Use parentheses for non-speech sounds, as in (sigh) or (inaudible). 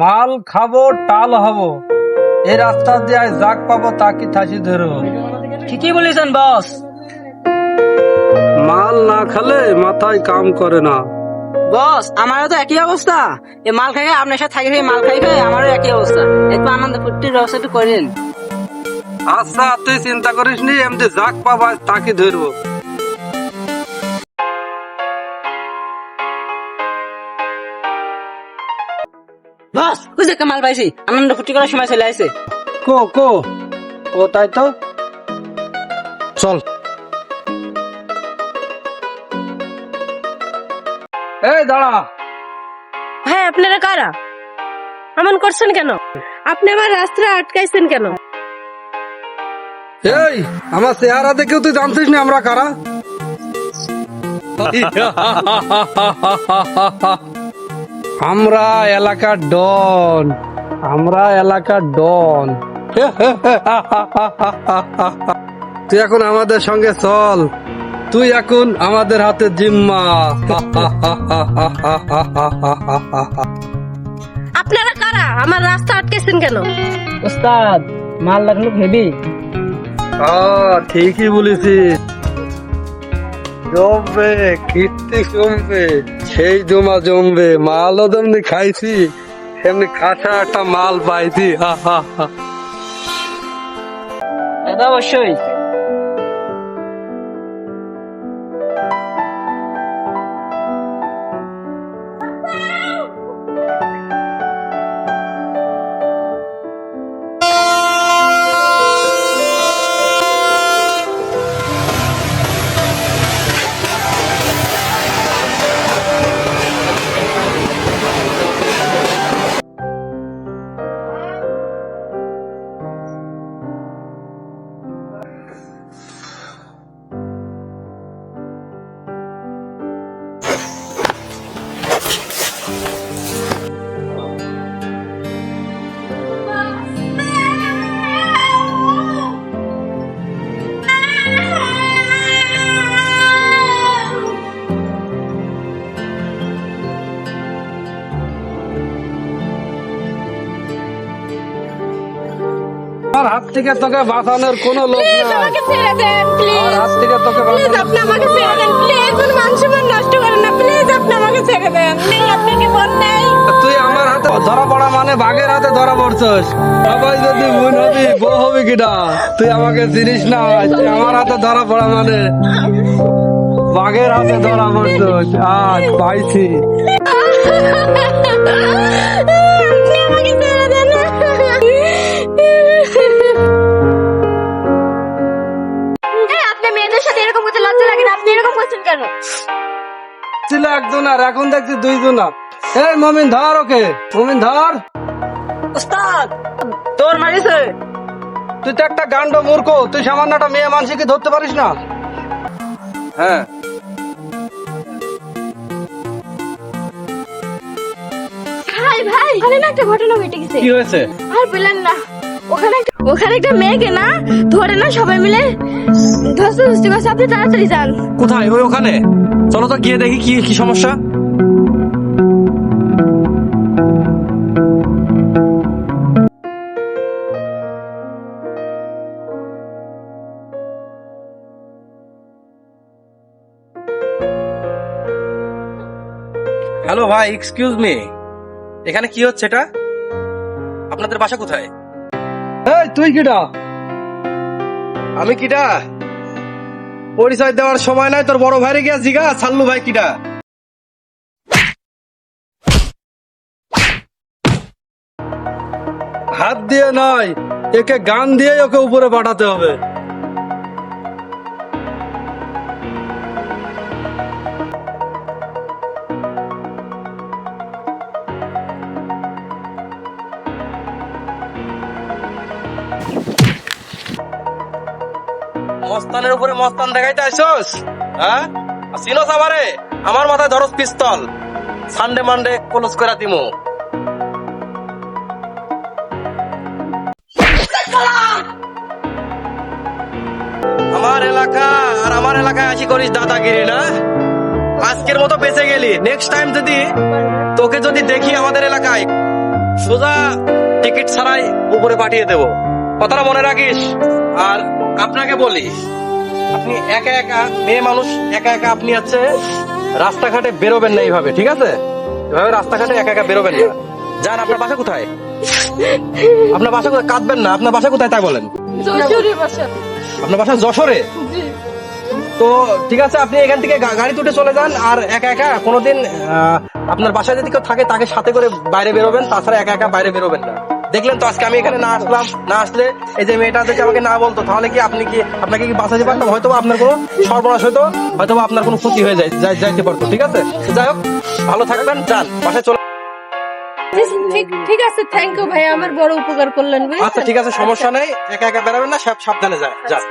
মাল খাব টাল হব। এই রাস্তা দিয়ে আজ জাগ পাবো তাকে থাসি ধরবো ঠিকই বলেছেন বস। মাল না খেলে মাথায় কাম করে না। বস আমারও তো একই অবস্থা। এই মাল খাই আপনার সাথে থাকি মাল খাই খাই আমারও একই অবস্থা। একটু আনন্দ ফুর্তির ব্যবস্থা একটু করেন। আচ্ছা তুই চিন্তা করিস নি এমনি জাগ পাবো তাকে ধরবো? বস ওই যে একটা মাল পাইছি? আনন্দ ফুর্তি করার সময় চলে আসছে কো কো। ও তাই তো? চল। এই দাঁড়া। হ্যাঁ আপনারা কারা? এমন করছেন কেন? আপনি আমার রাস্তায় আটকাইছেন কেন? এই আমার চেহারা দেখেও তুই জানছিস না আমরা কারা? (laughs) আমরা এলাকার ডন। আমরা এলাকার ডন। তুই এখন আমাদের সঙ্গে চল। তুই এখন আমাদের হাতে জিম্মা। আপনারা কারা? আমার রাস্তা আটকাইছেন কেন? ওস্তাদ মাল লাগল হেভি আহ, ঠিকই বলেছিস। জমবে কীর্তি জমবে। সেই জমা জমবে মালও যেমনি খাইছি সেমনি খাসা একটা মাল পাইছি, হা হা হা। অবশ্যই। আমার হাত থেকে তোকে বাঁচানোর কোনো লোক নাই। আমাকে ছেড়ে দেন আমার হাত থেকে তোকে প্লিজ আপনি আমাকে ছেড়ে দেন প্লিজ। কোনো মান সম্মান নষ্ট করেন না প্লিজ আপনি আমাকে ছেড়ে দেন। নেই আপনার কি মন নেই? তুই আমার হাতে ধরা পড়া মানে বাঘের হাতে ধরা পড়ছস? সবাই যদি বোন হবি বউ হবি তুই আমাকে চিনিস না তুই আমার হাতে ধরা পড়া মানে বাঘের হাতে ধরা পড়ছস। আজ পাইছি। (laughs) আর এখন দেখছি দুইজন আর এই মমিন ধর ওকে। মমিন ধর। ওস্তাদ তোর মারিছে। তুই তো একটা গান্ড মূর্খ। তুই সামান্য একটা মেয়ে মানুষকে ধরতে পারিস না। হ্যাঁ। ভাই ভাই ওখানে না একটা ঘটনা ঘটে গেছে। কি হয়েছে? আর বললেন না। ওখানে একটা- ওখানে একটা মেয়েকে না ধরে না সবাই মিলে তাড়াতাড়ি যান। কোথায়? ওই ওখানে? চলো তো গিয়ে দেখি কি কি সমস্যা। হ্যালো ভাই, এক্সকিউজ মি। এখানে কি হচ্ছে এটা? আপনাদের বাসা কোথায়? এই তুই কিটা আমি কিটা পরিচয় দেওয়ার সময় নাই তোর বড় ভাইরে গিয়া জিগা সাল্লু ভাই কিটা হাত দিয়ে নয় একে গান দিয়ে ওকে উপরে পাঠাতে হবে। মস্তানের উপরে মস্তান দেখাইতে আইসোস? হ্যাঁ? চিনোস আমারে? আমার মাথায় ধরস পিস্তল। সানডে, মানডে ক্লোজ করে দিমু। আমার এলাকা, আর আমার এলাকায় আসি করিস দাদাগিরি, না? আজকের মতো বেঁচে গেলি। নেক্সট টাইম যদি তোকে যদি দেখি আমাদের এলাকায়, সোজা টিকিট ছাড়াই উপরে পাঠিয়ে দেব। কথাটা মনে রাখিস। আর আপনাকে বলি আপনি একা একা মেয়ে মানুষ একা একা আপনি হচ্ছে রাস্তাঘাটে বেরোবেন না এইভাবে ঠিক আছে? এভাবে রাস্তাঘাটে একা একা বেরোবেন না। যান আপনার বাসা কোথায়? আপনার বাসা কোথায়? কাঁদবেন না আপনার বাসা কোথায় তাই বলেন। আপনার বাসা যশোরে? তো ঠিক আছে আপনি এখান থেকে গাড়ি তুটে চলে যান আর একা একা কোনোদিন আহ, আপনার বাসায় যদি কেউ থাকে তাকে সাথে করে বাইরে বেরোবেন তাছাড়া একা একা বাইরে বেরোবেন না। দেখলেন তো আজকে আমি এখানে না আসলাম না আসলে এই যে মেয়েটা যদি আমাকে না বলতো তাহলে কি আপনি কি আপনাকে কি বাঁচাতে পারতাম? হয়তো আপনার কোনো সর্বনাশ হতো হয়তো আপনার কোনো ক্ষতি হয়ে যায় যাই- যাইতে পারতো ঠিক আছে? যাই হোক ভালো থাকবেন যান বাসায় চলে ঠিক ঠিক আছে থ্যাংক ইউ ভাই আমার বড় উপকার করলেন আচ্ছা ঠিক আছে সমস্যা নেই একা একা বেরাবেন না সব সাবধানে যায় যান।